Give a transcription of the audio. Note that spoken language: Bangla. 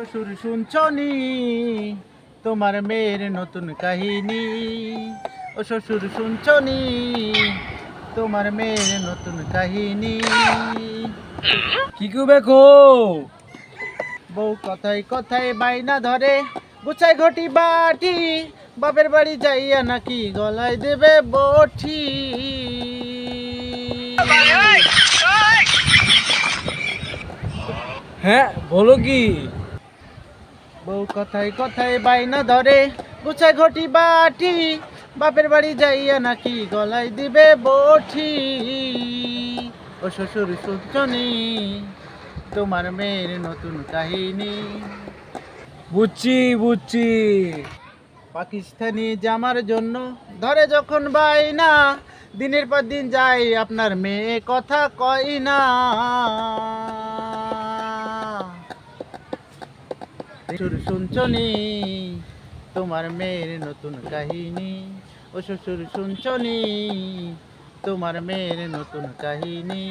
শ্বশুর শুনছনি? তোমার মেয়ের নতুন কাহিনী। ও শ্বশুর শুনছনি? তোমার মেয়ের নতুন কাহিনী। কি করবে কো বউ কথায় কথায় বাইনা ধরে গুছাই ঘটি বাটি। বাপের বাড়ি যাইয়া নাকি গলায় দেবে বটি। হ্যাঁ বলো কি? বউ কথায় কথায় বাইনা ধরে গুছাই ঘটি বাটি, বাপের বাড়ি যাইয়া নাকি গলায় দিবে বটি। ও শ্বশুর শুনছনি তোমার মেয়ের নতুন কাহিনী। বুঝছি বুঝছি পাকিস্তানি জামার জন্য ধরে যখন বাইনা, দিনের পর দিন যাই আপনার মেয়ে কথা কয় না। শ্বশুর শুনছনি? তোমার মেয়ের নতুন কাহিনী। ও শ্বশুর শুনছনি? তোমার মেয়ের নতুন কাহিনী।